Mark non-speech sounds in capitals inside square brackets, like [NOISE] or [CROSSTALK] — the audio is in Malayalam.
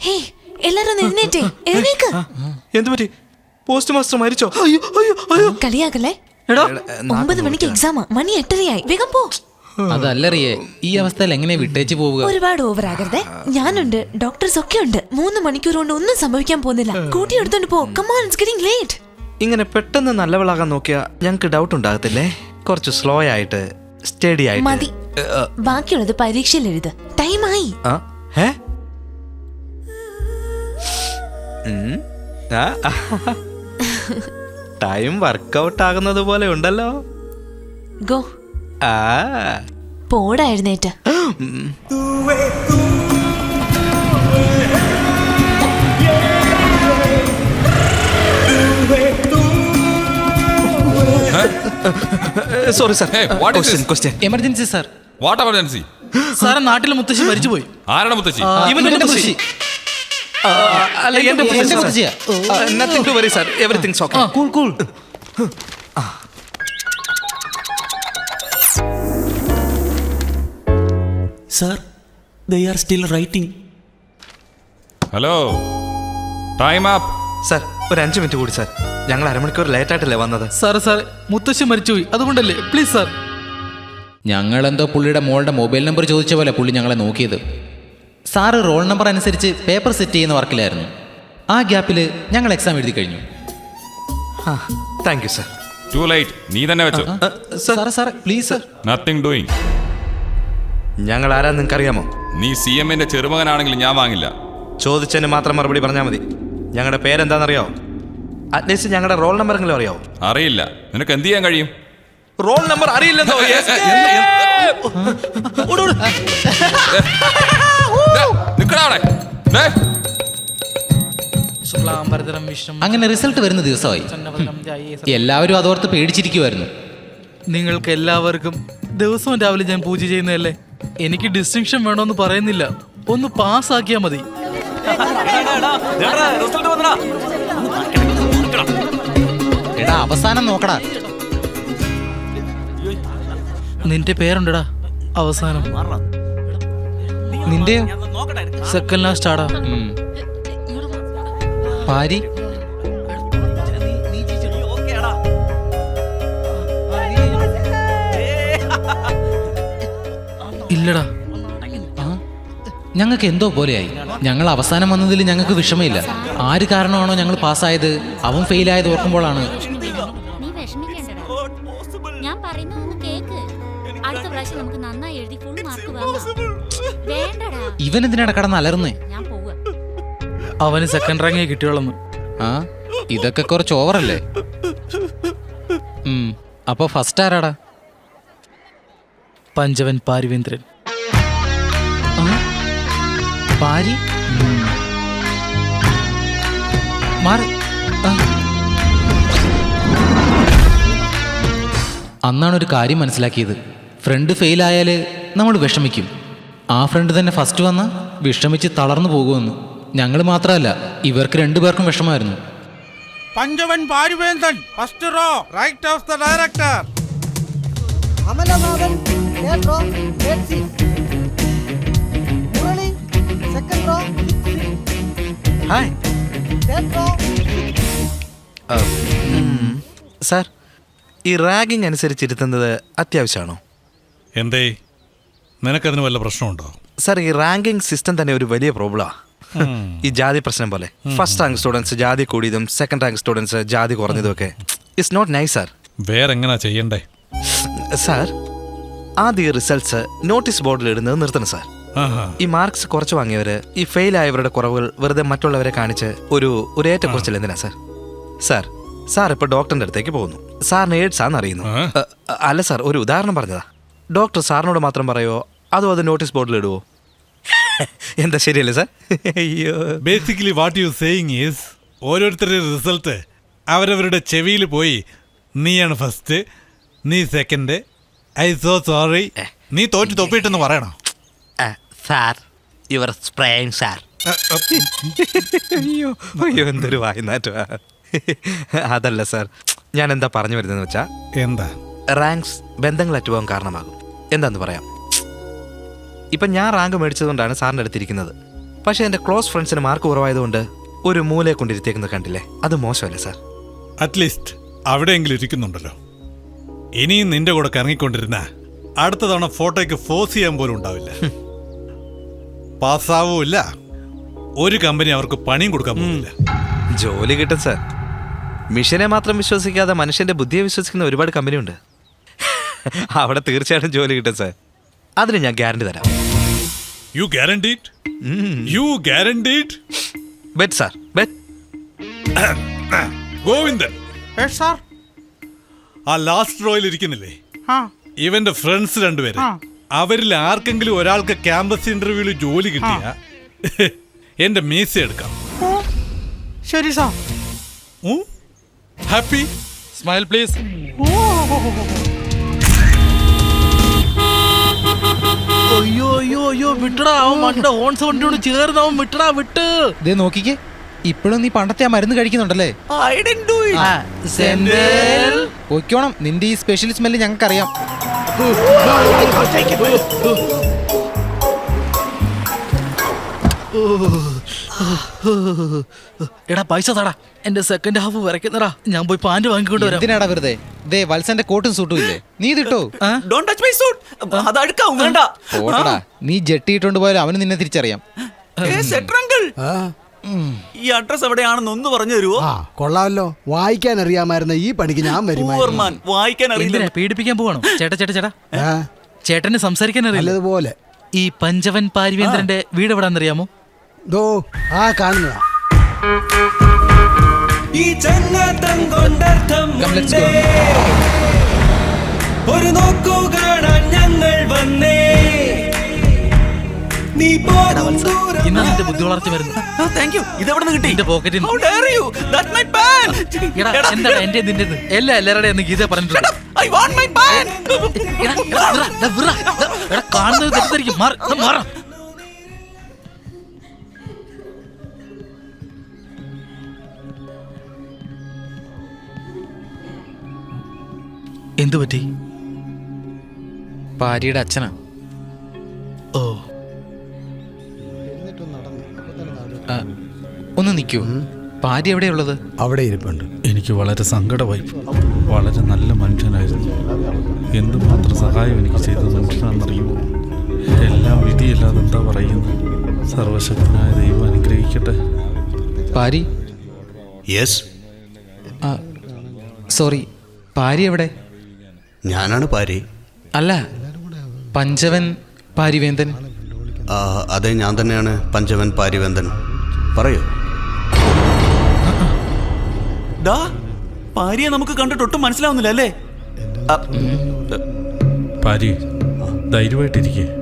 ഹേ എല്ലാരും ഒന്ന് എഴുന്നേറ്റേ. എഴുന്നേക്ക്. എന്തു പറ്റി? പോസ്റ്റ് മാസ്റ്റർ മരിച്ചോ? അയ്യോ അയ്യോ അയ്യോ. കളിയാക്കല്ലേ? എടാ. ഒമ്പത് മണിക്ക് എക്സാമാ മണി എട്ടരയായി. വേഗം പോ. അതല്ലറിയേ ഈ അവസ്ഥയിൽ എങ്ങനെ വിട്ടേച്ച് പോവുക? ഒരുപാട് ഓവർ ആകരുതേ ഞാനുണ്ട് ഡോക്ടേഴ്സ് ഒക്കെ ഉണ്ട് മൂന്ന് മണിക്കൂർ കൊണ്ട് ഒന്നും സംഭവിക്കാൻ പോകുന്നില്ല. കൂട്ടി എടുത്തോണ്ട് പോ. ഇറ്റ്സ് ഗെറ്റിംഗ് ലേറ്റ് ഇങ്ങനെ പെട്ടെന്ന് നല്ലവളാകാൻ നോക്കിയാ ഞങ്ങക്ക് ഡൗട്ട് ഉണ്ടാകത്തില്ലേ? കുറച്ച് സ്ലോ ആയിട്ട് സ്റ്റഡി ആയിട്ട്. മതി. ബാക്കിയുള്ളത് പരീക്ഷയിൽ എഴുത്. ടൈമായി ആ, ഏ? ടൈം വർക്കൗട്ട് ആകുന്നത് പോലെ ഉണ്ടല്ലോ. ഗോ. ആ. പോടാ എഴുന്നേറ്റ്. ഉം. Sorry sir Hey, what is question this? Question emergency sir what emergency സാറെ നാട്ടിലെ മുത്തശ്ശി മരിച്ചുപോയി. ആരാണ് മുത്തശ്ശി? ഇവന്റെ മുത്തശ്ശി. അല്ല എന്റെ nothing to worry sir everything's okay cool cool sir they are still writing hello time up sir ഒരു അഞ്ച് മിനിറ്റ് കൂടി സാർ ഞങ്ങൾ അരമണിക്കൂർ ലേറ്റ് ആയിട്ടല്ലേ വന്നത്? സാറേ സാറേ മുത്തശ്ശി മരിച്ചുപോയി. അതുകൊണ്ടല്ലേ? പ്ലീസ് സാർ ഞങ്ങളെന്തോ പുള്ളിയുടെ മോളുടെ മൊബൈൽ നമ്പർ ചോദിച്ച പോലെ പുള്ളി ഞങ്ങളെ നോക്കിയത്. സാറ് റോൾ നമ്പർ അനുസരിച്ച് പേപ്പർ സെറ്റ് ചെയ്യുന്ന വർക്കിലായിരുന്നു. ആ ഗ്യാപ്പിൽ ഞങ്ങൾ എക്സാം എഴുതി കഴിഞ്ഞു. താങ്ക് യു സാർ ടു ലൈറ്റ് നീ തന്നെ വെച്ചോ. സാറേ സാറേ പ്ലീസ് സർ നത്തിങ് ഡൂയിങ് ഞങ്ങൾ ആരാ നിങ്ങൾക്ക് അറിയാമോ നീ സി എമ്മിന്റെ ചെറുമകനാണെങ്കിൽ ഞാൻ വാങ്ങില്ല. ചോദിച്ചതിന് മാത്രം മറുപടി പറഞ്ഞാൽ മതി. ഞങ്ങളുടെ പേരെന്താണെന്നറിയോ അറ്റ്ലീസ്റ്റ് ഞങ്ങളുടെ റോൾ നമ്പർ എങ്കിലും അറിയാവോ? അറിയില്ല. നിനക്ക് എന്ത് ചെയ്യാൻ കഴിയും? Roll number അറിയില്ലെന്നോ? [LAUGHS] [LAUGHS] [LAUGHS] അങ്ങനെ റിസൾട്ട് വരുന്ന ദിവസമായി. എല്ലാവരും അതോർത്ത് പേടിച്ചിരിക്കുമായിരുന്നു നിങ്ങൾക്ക് എല്ലാവർക്കും ദിവസവും രാവിലെ ഞാൻ പൂജ ചെയ്യുന്നതല്ലേ? എനിക്ക് ഡിസ്റ്റിങ്ഷൻ വേണമെന്ന് പറയുന്നില്ല. ഒന്ന് പാസ്സാക്കിയാ മതി. എടാ അവസാനം നോക്കടാ. നിന്റെ പേരുണ്ടടാ അവസാനം. നിന്റെയോ? സെക്കൻഡ് ലാസ്റ്റ് ആടാ. പാരി. ഇല്ലടാ. ഞങ്ങൾക്ക് എന്തോ പോലെയായി. ഞങ്ങൾ അവസാനം വന്നതിൽ ഞങ്ങൾക്ക് വിഷമമില്ല. ആര് കാരണമാണോ ഞങ്ങൾ പാസ്സായത്? അവൻ ഫെയിലായത് ഓർക്കുമ്പോഴാണ്. ഇവൻ എന്തിനാണ് കടന്ന് അലർന്നേ ഞാൻ പോവാ അവന് സെക്കൻഡ് റാങ്കേ കിട്ടിയോളന്ന് ആ ഇതൊക്കെ കുറച്ച് ഓവറല്ലേ? അപ്പൊ ഫസ്റ്റ് ആരാടാ? പഞ്ചവൻ പാരിവേന്ദ്രൻ? പാരി? മാറ്. അന്നാണ് ഒരു കാര്യം മനസ്സിലാക്കിയത്. ഫ്രണ്ട് ഫെയിൽ ആയാൽ നമ്മൾ വിഷമിക്കും. ആ ഫ്രണ്ട് തന്നെ ഫസ്റ്റ് വന്ന വിഷമിച്ച് തളർന്നു പോകുമെന്ന്. ഞങ്ങൾ മാത്രമല്ല ഇവർക്ക് രണ്ടുപേർക്കും വിഷമായിരുന്നു Panchavan Paruvendan first row right of the director Amalanathan third row third seat Murali second row hi third row sir ഈ റാഗിങ് അനുസരിച്ചിരുത്തുന്നത് അത്യാവശ്യമാണോ? എന്തേ? നിനക്കതിന് വല്ല പ്രശ്നമുണ്ടോ? സർ ഈ റാങ്കിങ് സിസ്റ്റം തന്നെ ഒരു വലിയ പ്രോബ്ലമാണ് ഈ ജാതി പ്രശ്നം പോലെ. ഫസ്റ്റ് റാങ്ക് സ്റ്റുഡൻസ് ജാതി കൂടിയതും സെക്കൻഡ് റാങ്ക് സ്റ്റുഡൻസ് ജാതി കുറഞ്ഞതും ഒക്കെ ഇറ്റ്സ് നോട്ട് നൈസ് സാർ എങ്ങനെയാ ചെയ്യണ്ടേ? സാർ ആദ്യ റിസൾട്ട്സ് നോട്ടീസ് ബോർഡിൽ ഇടുന്നത് നിർത്തണം സാർ ഈ മാർക്സ് കുറച്ച് വാങ്ങിയവര് ഈ ഫെയിൽ ആയവരുടെ കുറവുകൾ വെറുതെ മറ്റുള്ളവരെ കാണിച്ച് ഒരു ഒരു ഏറ്റക്കുറച്ചിൽ എന്തിനാ സാർ സാർ സാർ ഇപ്പൊ ഡോക്ടറിന്റെ അടുത്തേക്ക് പോകുന്നു. സാറിന് എയ്ഡ്സ് ആണെന്ന് അറിയുന്നു. അല്ല സാർ ഒരു ഉദാഹരണം പറഞ്ഞതാ. ഡോക്ടർ സാറിനോട് മാത്രം പറയോ അതോ അത് നോട്ടീസ് ബോർഡിൽ ഇടുവോ? [LAUGHS] എന്താ ശരിയല്ലേ സാർ? അയ്യോ. Basically what you saying is ഓരോരുത്തരുടെ റിസൾട്ട് അവരവരുടെ ചെവിയിൽ പോയി നീയാണ് ഫസ്റ്റ് നീ സെക്കൻഡ് ഐ സോ സോറി നീ തോറ്റ് തൊപ്പിട്ടെന്ന് പറയണോ? സാർ യുവർ സ്പ്രേയിങ് സാർ അയ്യോ അയ്യോ എന്തൊരു വായനാറ്റുവാ അതല്ല സാർ ഞാൻ എന്താ പറഞ്ഞു വരുന്നതെന്ന് വെച്ചാൽ എന്താ? റാങ്ക്സ് ബന്ധങ്ങൾ അറ്റുപോകാൻ കാരണമാകും. എന്താന്ന് പറയാം? ഇപ്പം ഞാൻ റാങ്ക് മേടിച്ചതുകൊണ്ടാണ് സാറിന്റെ അടുത്തിരിക്കുന്നത്. പക്ഷേ എന്റെ ക്ലോസ് ഫ്രണ്ട്സിന് മാർക്ക് കുറവായതുകൊണ്ട് ഒരു മൂലയെ കൊണ്ടിരുത്തിയേക്കുന്നത് കണ്ടില്ലേ? അത് മോശമല്ലേ സാർ. അറ്റ്ലീസ്റ്റ് അവിടെയെങ്കിലും ഇരിക്കുന്നുണ്ടല്ലോ. ഇനിയും നിന്റെ കൂടെ കറങ്ങിക്കൊണ്ടിരുന്ന അടുത്ത തവണ ഫോട്ടോയ്ക്ക് ഫോഴ്സ് ചെയ്യാൻ പോലും ഉണ്ടാവില്ല. പാസ്സാവൂല്ല ഒരു കമ്പനി അവർക്ക് പണിയും കൊടുക്കാൻ പോകുന്നില്ല ജോലി കിട്ടും സാർ. മിഷനെ മാത്രം വിശ്വസിക്കാതെ മനുഷ്യന്റെ ബുദ്ധിയെ വിശ്വസിക്കുന്ന ഒരുപാട് കമ്പനിയുണ്ട്. [LAUGHS] അവിടെ തീർച്ചയായിട്ടും ജോലി കിട്ടും സാർ. അതിന് ഞാൻ ഗ്യാരണ്ടി തരാം. You guaranteed you guaranteed bet sir bet Govindan. Sir ആ ലാസ്റ്റ് റോയിൽ ഇരിക്കുന്നില്ലേ? ഇവന്റെ ഫ്രണ്ട്സ് രണ്ടുപേര്. അവരിൽ ആർക്കെങ്കിലും ഒരാൾക്ക് ക്യാമ്പസ് ഇന്റർവ്യൂവിൽ ജോലി കിട്ടിയ? [LAUGHS] എന്റെ മീസ എടുക്കാം. ശരി സാർ ഹാപ്പി സ്മൈൽ പ്ലീസ് അയ്യോ അയ്യോ അയ്യോ വിട്ടടാ അവൻ മണ്ട ഓൺസ് വണ്ടിയോട് ചേർന്ന് അവൻ വിട്ടടാ വിട്ട്. ദേ നോക്കിക്കേ. ഇപ്പോഴും നീ പണ്ടത്തെ ആ മരുന്ന് കഴിക്കുന്നുണ്ടല്ലേ? പൊയ്ക്കോണം നിന്റെ ഈ സ്പെഷ്യൽ സ്മെല്ല് ഞങ്ങൾക്കറിയാം. [LAUGHS] എടാ പൈസ തടാ. എന്റെ സെക്കൻഡ് ഹാഫ് വരയ്ക്കുന്നടാ. ഞാൻ പോയി പാന്റ് വാങ്ങിക്കൊണ്ട് വരാം. എന്തിനാടാ വെറുതെ? ദേ വത്സന്റെ കോട്ടും സൂട്ടും ഇല്ലേ? നീ ഇതിട്ടോ ഡോണ്ട് ടച്ച് മൈ സൂട്ട് അത് അടുക്കാവും വേണ്ട. നീ ജെട്ടി ഇട്ടോണ്ട് പോയാലും അവന് നിന്നെ തിരിച്ചറിയാം. ഈ അഡ്രസ് എവിടെയാണെന്ന് ഒന്ന് പറഞ്ഞു തരുമോ കൊള്ളാമല്ലോ. വായിക്കാൻ അറിയാമായിരുന്ന ഈ പണിക്ക് ഞാൻ വരും വായിക്കാൻ അറിയില്ല. പീഡിപ്പിക്കാൻ പോവാണോ? ചേട്ടാ ചേട്ടാ ചേട്ടാ. ചേട്ടന് സംസാരിക്കാൻ അറിയില്ല. നല്ലതുപോലെ. ഈ പഞ്ചവൻ പാരിവേന്ദ്രന്റെ വീട് എവിടാന്നറിയാമോ ദോ ആ കാണുന്നതാ. ഈ ചങ്ങാത്തം കൊണ്ടർത്ഥം. ഒരു നോക്കൂ കാണാൻ ഞങ്ങൾ വന്നേ. നീ പോകും ദൂരം ഇന്നാ നിന്റെ ബുദ്ധി വളർച്ച വരുന്നു. താങ്ക് യു ഇത് നിന്ന് കിട്ടി? നിന്റെ പോക്കറ്റിൽ How dare you? That's my pen. എടാ എടാ, എന്താണ് എന്റെ നിന്റെ എല്ലാ എല്ലാവരുടെയും എന്ന് ഗീത പറഞ്ഞിട്ടുണ്ട്. I want my pen. എടാ, എടാ, വിറ, ദാ വിറ, ദാ, എടാ, കാണുന്നത് തെറ്റിദ്ധരിക്കും. മാറ്, ദാ മാറ്. എന്തു പറ്റി? ഭാര്യയുടെ അച്ഛനാ. ഓ. ആ, ഒന്ന് നിൽക്കൂ ഭാര്യ എവിടെയുള്ളത്? അവിടെ ഇരിപ്പുണ്ട്. എനിക്ക് വളരെ സങ്കടമായി. വളരെ നല്ല മനുഷ്യനായിരുന്നു. എന്തുമാത്രം സഹായം എനിക്ക് ചെയ്ത മനുഷ്യനാണെന്നറിയുമോ എല്ലാം വിധിയല്ലാതെ എന്താ പറയുന്നത്? സർവശക്തനായ ദൈവം അനുഗ്രഹിക്കട്ടെ. ഭാര്യ? യെസ്. ആ, സോറി. ഭാര്യ എവിടെ? ഞാനാണ് പാരി. അല്ല പഞ്ചവൻ പാരിവേന്ദൻ. ആ, അതെ ഞാൻ തന്നെയാണ് പഞ്ചവൻ പാരിവേന്ദൻ. പറയൂ. ഡാ ഭാര്യയെ നമുക്ക് കണ്ടിട്ട് ഒട്ടും മനസ്സിലാവുന്നില്ല അല്ലേ? പാരി ധൈര്യമായിട്ടിരിക്കേ.